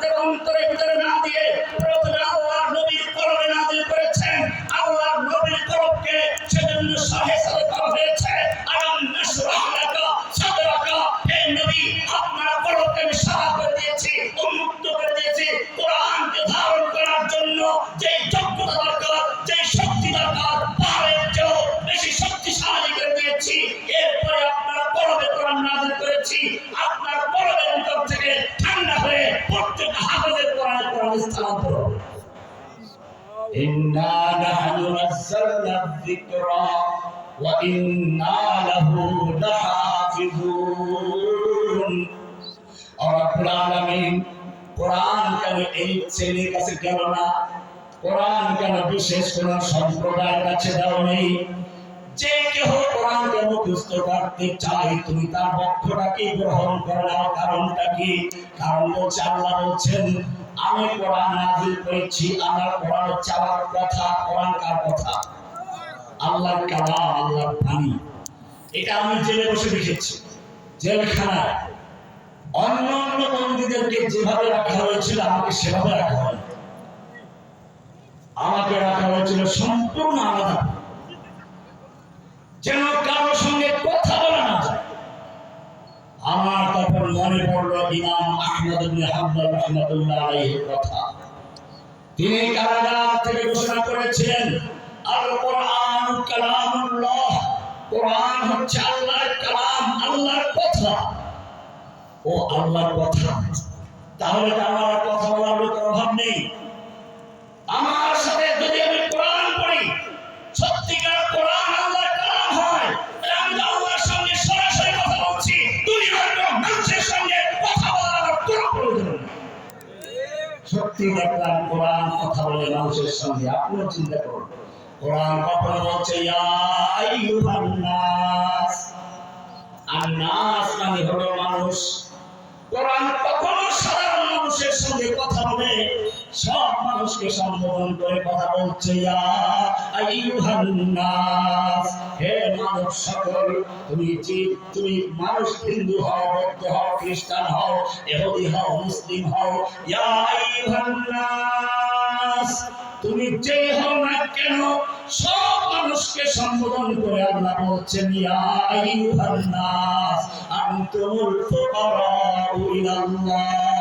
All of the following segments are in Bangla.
থেকে অন্তরের ভিতরে না দিয়ে প্রথমে আল্লাহ নবীর কলমে নাজিল করেছেন। আল্লাহ নবীর কলমকে সেজন্য সাহে করা হয়েছে। আলাম নাশরাহ লাকা সাদরাকা হে নবী, আপনার কলমকে আমি সাহা করে দিয়েছি, উন্মুক্ত করে দিয়েছি। কোরআনকে ধারণ করার জন্য যে যোগ্যতা দরকার যে শক্তি দরকার পাহাড়ের চেয়েও বেশি শক্তিশালী করে দিয়েছি। এরপরে আপনার কলমে কোরআন নাজিল করেছি। আপনার কলমের হাফেজের কোরআন কোরআন স্থানান্তর হবে إنا نحن نزلنا الذكر وإنا له لحافظون رب العالمين কোরআন কেন এই শ্রেণীর কাছে গেল না কোরআন কেন বিশেষ কোন সম্প্রদায়ের কাছে দাও নেই যে কেহ করতে চাই। তুমি তার বক্তটাকে গ্রহণ করে নাও। কারণটা কি? কারণ আল্লাহ বলছেন, আমি কোরআন নাজিল করেছি। আমার কোরআন কথা। কোরআন কার কথা? আল্লাহর আল্লাহর বাণী। এটা আমি জেলে বসে দেখেছি। জেলখানায় অন্য অন্য বন্দীদেরকে যেভাবে রাখা হয়েছিল, আমাকে সেভাবে রাখা হয় আমাকে রাখা হয়েছিল সম্পূর্ণ আলাদা যেন কারোর সঙ্গে কথা বলা না যায় আমার তখন পড়ল ইমাম আহমদ ইবনে কথা। তিনি কারাগার থেকে ঘোষণা করেছিলেন, আল কোরআন কালামুল্লাহ। কোরআন হচ্ছে আল্লাহর কালাম, আল্লাহর কথা। ও আল্লাহর কথা। তাহলে কথা বলার লোকের অভাব নেই। আমার সত্যি দেখলাম কোরআন কথা বলে মানুষের সঙ্গে আপনিও চিন্তা করুন। কোরআন মানে মানুষ। কোরআন মানুষকে সম্বোধন করে কথা বলছে হে মানব সকল, তুমি তুমি মানুষ, হিন্দু হও, বৌদ্ধ হও, খ্রিস্টান হও, ইহুদি হও, মুসলিম হও তুমি যে হও না কেন, সব মানুষকে সম্বোধন করে আল্লাহ বলছেন, ইয়া আইয়ুহান নাস আনতুমুল ফুকারাউ ইলাল্লাহ।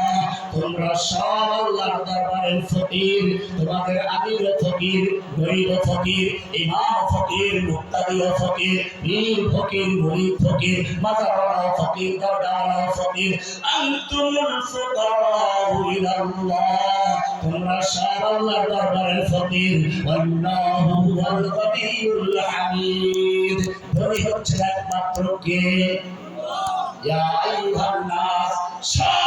তোমরা সব আল্লাহর দরবারের ফকির, তোমাদের আমির ফকির গরিব ফকির, ইমাম ফকির মুক্তাদি ফকির, পীর ফকির, মুরিদ ফকির মাজারওয়ালা ফকির দরগাওয়ালা ফকির। আনতুমুল ফুকারাউ ইলাল্লাহ। তোমরা সব আল্লাহর দরবারের ফকির। আল্লাহু হুয়াল গনিয়ুল হামিদ। ধনী হচ্ছে একমাত্র কে? ইয়া আইয়ুহান নাস। সব